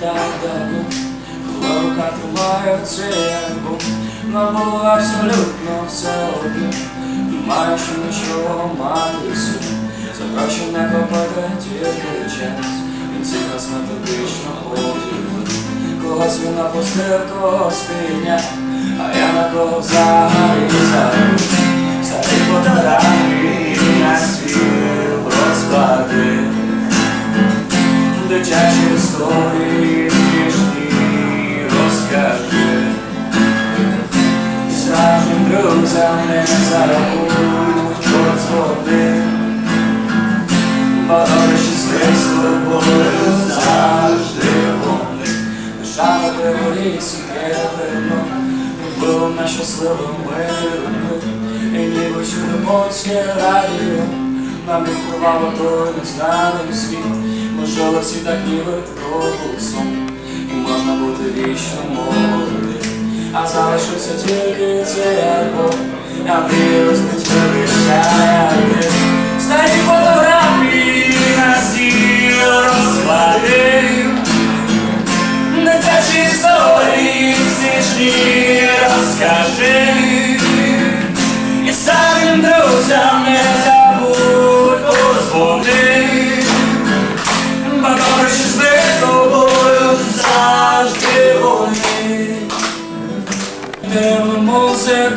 так давно, цей альбом, нам було абсолютно все одно, що нічого мати собі, за гроші не копати тільки час, він цих нас методично поділив, когось він напустив, когось підняв, а я на кого взагалі забув, Дитячі історії смішні розкажи. Справжнім друзям не забудь чорт з води Багато щасливства були завжди вони. Держава лісу є вино Було нещасливими людьми І ніби сюди польське радіо Нам відкривало той незнаний світ Всі так ніби голосом можна бути вічно молодим. А залишився тільки це, Я дітьми вирішає temos é